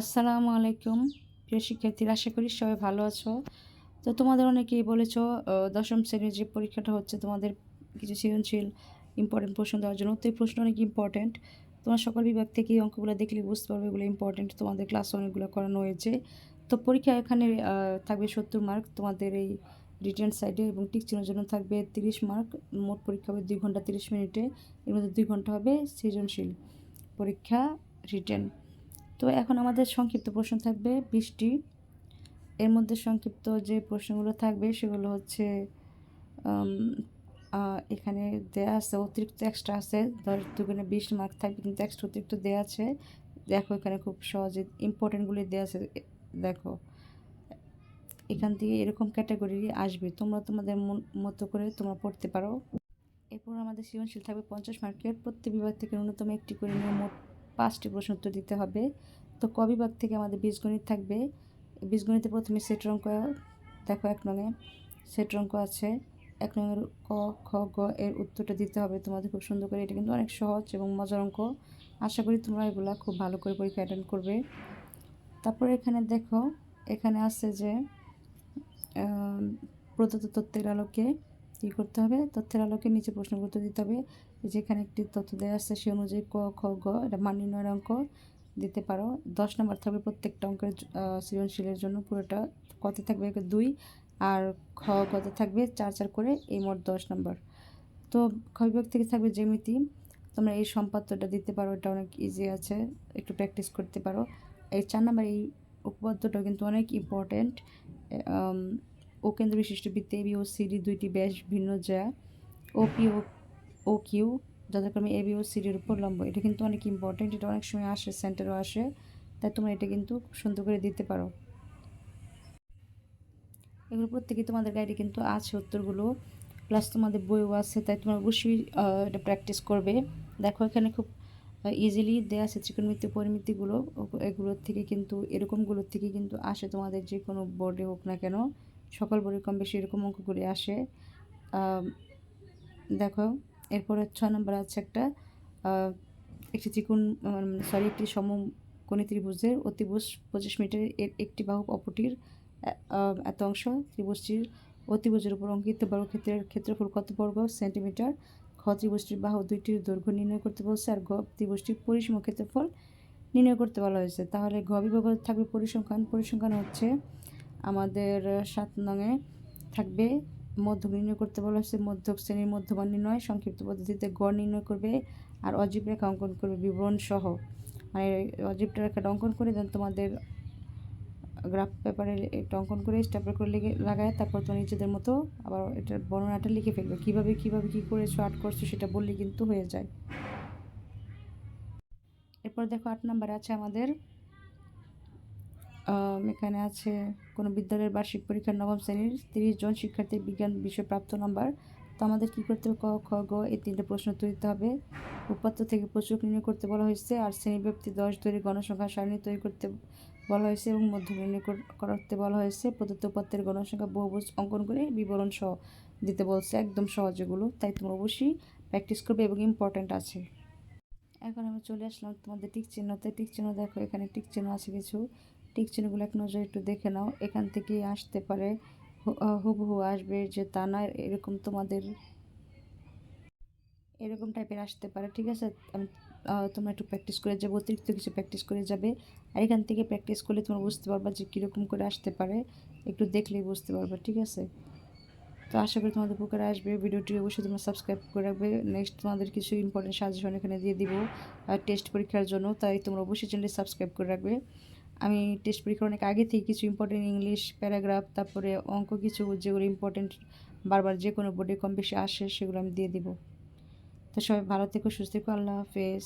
আসসালামু আলাইকুম। প্রিয় শিক্ষার্থীরা, আশা করি সবাই ভালো আছো। তো তোমাদের অনেকেই বলেছ দশম শ্রেণির যে পরীক্ষাটা হচ্ছে, তোমাদের কিছু সৃজনশীল ইম্পর্টেন্ট প্রশ্ন দেওয়ার জন্য। তো এই প্রশ্ন অনেক ইম্পর্টেন্ট তোমার সকল বিভাগ থেকে এই অঙ্কগুলো দেখলে বুঝতে পারবে এগুলো ইম্পর্টেন্ট তোমাদের ক্লাস অনেকগুলো করানো হয়েছে। তো পরীক্ষা এখানে থাকবে সত্তর মার্ক তোমাদের এই রিটার্ন সাইডে এবং টিক চিহ্নের জন্য থাকবে তিরিশ মার্ক মোট পরীক্ষা হবে দুই ঘণ্টা তিরিশ মিনিটে। এর মধ্যে দুই ঘণ্টা হবে সৃজনশীল পরীক্ষা রিটার্ন তো এখন আমাদের সংক্ষিপ্ত প্রশ্ন থাকবে বিশটি এর মধ্যে সংক্ষিপ্ত যে প্রশ্নগুলো থাকবে সেগুলো হচ্ছে এখানে দেয়া আছে, অতিরিক্ত এক্সট্রা আছে, ধর দুগুণে বিশ মার্ক থাকবে কিন্তু এক্সট্রা অতিরিক্ত দেওয়া আছে। দেখো এখানে খুব সহজে ইম্পর্টেন্টগুলি দেওয়া আছে দেখো। এখান থেকে এরকম ক্যাটাগরি আসবে, তোমরা তোমাদের মতো করে তোমরা পড়তে পারো। এরপর আমাদের সৃজনশীল থাকবে পঞ্চাশ মার্কের প্রত্যেক বিভাগ থেকে ন্যূনতম একটি করে নিয়ে মোট পাঁচটি প্রশ্ন উত্তর দিতে হবে। তো ক বিভাগ থেকে আমাদের বীজগণিত থাকবে। বীজগণিতে প্রথমে সেট অঙ্ক দেখো এক নঙে সেট অঙ্ক আছে। এক নঙের ক, খ, গ এর উত্তরটা দিতে হবে। তোমাদের খুব সুন্দর করে। এটা কিন্তু অনেক সহজ এবং মজার অঙ্ক। আশা করি তোমরা এগুলা খুব ভালো করে পরীক্ষা অ্যাটেন্ড করবে। তারপরে এখানে দেখো, এখানে আছে যে প্রদত্ত তথ্যের আলোকে কী করতে হবে। তথ্যের আলোকে নিচে প্রশ্নগুলো উত্তর দিতে হবে। যেখানে একটি তথ্য দেওয়া আসছে সে অনুযায়ী ক, খ, গ, এটা মান নির্ণয়ের অঙ্ক দিতে পারো। দশ নম্বর থাকবে প্রত্যেকটা অঙ্কের সৃজনশীলের জন্য পুরোটা কত থাকবে দুই, আর খ কত থাকবে চার চার করে, এই মোট দশ নম্বর। তো খ থেকে থাকবে জ্যামিতি। তোমরা এই সম্পাদ্যটা দিতে পারো, এটা অনেক ইজি আছে, একটু প্র্যাকটিস করতে পারো। এই চার নম্বর এই উপপাদ্যটাও কিন্তু অনেক ইম্পর্ট্যান্ট ও কেন্দ্র বিশিষ্ট বৃত্তে এবি ও সিডি দুইটি ব্যাস ভিন্ন যা ও পি ও কিউ যথাক্রমে এবি ও সিডির উপর লম্ব। এটা কিন্তু অনেক ইম্পর্ট্যান্ট এটা অনেক সময় আসে সেন্টারও আসে। তাই তোমরা এটা কিন্তু খুব সুন্দর করে দিতে পারো। এগুলো প্রত্যেকেই তোমাদের গাইডে কিন্তু আছে উত্তরগুলো। প্লাস তোমাদের বইও আছে, তাই তোমরা অবশ্যই এটা প্র্যাকটিস করবে। দেখো, এখানে খুব ইজিলি দেওয়া আছে ত্রিকোণমিতি, পরিমিতিগুলো। এগুলোর থেকে কিন্তু, এরকমগুলোর থেকে কিন্তু আসে তোমাদের যে কোনো বোর্ডে হোক না কেন। সকল বোর্ডে কম বেশি এরকম অঙ্কগুলি আসে। দেখো এরপরে ছয় নম্বর আছে একটা একটি ত্রিকোণ সরি একটি সম সমকোণী ত্রিভুজের অতিভুজ পঁচিশ মিটারের এর একটি বাহু আহ, এত অংশ। ত্রিভুজটির অতিভুজের উপর অঙ্কিত বর্গক্ষেত্রের ক্ষেত্রফল কত বর্গ? সেন্টিমিটার। খ ত্রিভুজটির বাহু দুইটির দৈর্ঘ্য নির্ণয় করতে বলছে আর গ ত্রিভুজটির পরিসীম ক্ষেত্রফল নির্ণয় করতে বলা হয়েছে। তাহলে ঘ বিভাগ থাকবে পরিসংখ্যান। পরিসংখ্যান হচ্ছে আমাদের সাত নঙে থাকবে। মধ্যক নির্ণয় করতে বলা হয়েছে মধ্যক শ্রেণির মধ্যমান নির্ণয় সংক্ষিপ্ত পদ্ধতিতে গড় নির্ণয় করবে আর অজীব রেখা অঙ্কন করবে বিবরণ সহ মানে অজীব রেখাটা অঙ্কন করে দেন তোমাদের গ্রাফ পেপারে এটা অঙ্কন করে স্ট্যাপলার করে লিখে লাগায় তারপর তো নিজেদের মতো আবার এটার বর্ণনাটা লিখে ফেলবে। কীভাবে কীভাবে কী করেছ আর্ট করছ সেটা বললে কিন্তু হয়ে যায়। এরপর দেখো আট নম্বরে আছে আমাদের আম, এখানে আছে কোনো বিদ্যালয়ের বার্ষিক পরীক্ষার নবম শ্রেণির তিরিশ জন শিক্ষার্থীর বিজ্ঞান বিষয়ে প্রাপ্ত নাম্বার। তো আমাদের কী করতে হবে? ক, খ, গ এই তিনটে প্রশ্ন দিতে হবে। উপাত্ত থেকে প্রচুর নির্ণয় করতে বলা হয়েছে আর শ্রেণীব্যাপ্তি দশ ধরে গণসংখ্যা সারণী তৈরি করতে বলা হয়েছে এবং মধ্য নির্ণয় করতে বলা হয়েছে। প্রদত্ত উপাত্তের গণসংখ্যা বহুভুজ অঙ্কন করে বিবরণ সহ দিতে বলছে একদম সহজ এগুলো, তাই তোমরা অবশ্যই প্র্যাকটিস করবে এবং ইম্পর্ট্যান্ট আছে। এখন আমি চলে আসলাম তোমাদের টিক চিহ্নতে। টিক চিহ্ন দেখো, এখানে টিক চিহ্ন আছে কিছু। টিক চিহ্নগুলো এক নজর একটু দেখে নাও। এখান থেকেই আসতে পারে। হুবহু আসবে যে তা না, এরকম তোমাদের এরকম টাইপের আসতে পারে, ঠিক আছে? আমি তোমরা একটু প্র্যাকটিস করে যাবে, অতিরিক্ত কিছু প্র্যাকটিস করে যাবে। আর এখান থেকে প্র্যাকটিস করলে তোমরা বুঝতে পারবা যে কীরকম করে আসতে পারে। একটু দেখলেই বুঝতে পারবা, ঠিক আছে? তো আশা করি তোমাদের উপকারে আসবে। ভিডিওটি অবশ্যই তোমরা সাবস্ক্রাইব করে রাখবে। নেক্সট তোমাদের কিছু ইম্পর্টেন্ট সাজেশন এখানে দিয়ে দিব টেস্ট পরীক্ষার জন্য। তাই তোমরা অবশ্যই চ্যানেলটি সাবস্ক্রাইব করে রাখবে। আমি টেস্ট পরীক্ষা অনেক আগে থেকে কিছু ইম্পর্টেন্ট ইংলিশ প্যারাগ্রাফ তারপরে অঙ্ক কিছু, যেগুলো ইম্পর্টেন্ট বারবার যে কোনো বোর্ডে কম বেশি আসে, সেগুলো আমি দিয়ে দিব। তো সবাই ভালো থেকো, সুস্থ থেকো, আল্লাহ হাফেজ।